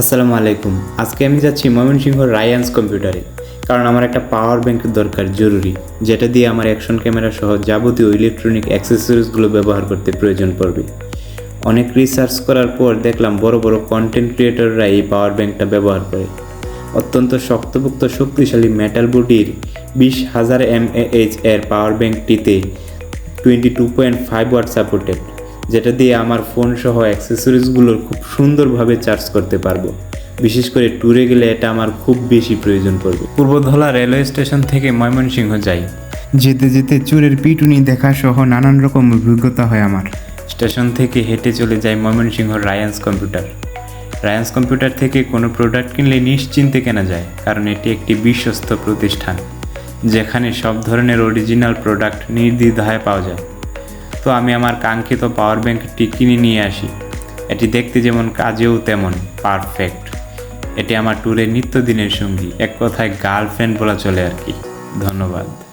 আসসালামু আলাইকুম। আজকে আমি যাচ্ছি ময়মনসিংহ রায়ান্স কম্পিউটারে কারণ আমার একটা পাওয়ার ব্যাংক দরকার, জরুরি, যেটা দিয়ে আমার অ্যাকশন ক্যামেরা সহ যাবতীয় ইলেকট্রনিক অ্যাক্সেসরিজগুলো ব্যবহার করতে প্রয়োজন পড়বে। অনেক রিসার্চ করার পর দেখলাম বড় বড় কন্টেন্ট ক্রিয়েটররা এই পাওয়ার ব্যাংকটা ব্যবহার করে। অত্যন্ত শক্তপোক্ত, শক্তিশালী মেটাল বডির বিশ হাজার এমএএইচ এর power ব্যাংকটিতে twenty two point five watt supported যেটা দিয়ে আমার ফোন সহ অ্যাক্সেসরিজগুলোর খুব সুন্দরভাবে চার্জ করতে পারব। বিশেষ করে ট্যুরে গেলে এটা আমার খুব বেশি প্রয়োজন পড়বে। পূর্বধলা রেলওয়ে স্টেশন থেকে ময়মনসিংহ যাই। যেতে যেতে চোরের পিটুনি দেখা সহ নানান রকম অভিজ্ঞতা হয় আমার। স্টেশন থেকে হেঁটে চলে যাই ময়মনসিংহ রায়ান্স কম্পিউটার রায়ান্স কম্পিউটার থেকে কোনো প্রোডাক্ট কিনলে নিশ্চিন্তে কেনা যায় কারণ এটি একটি বিশ্বস্ত প্রতিষ্ঠান যেখানে সব ধরনের অরিজিনাল প্রোডাক্ট নির্দ্বিধায় পাওয়া যায়। তো আমি আমার কাঙ্ক্ষিত পাওয়ার ব্যাঙ্কটি কিনে নিয়ে আসি। এটি দেখতে যেমন কাজেও তেমন পারফেক্ট এটি আমার ট্যুরের নিত্যদিনের সঙ্গী। এক কথায় গার্লফ্রেন্ড বলা চলে আর কি। ধন্যবাদ।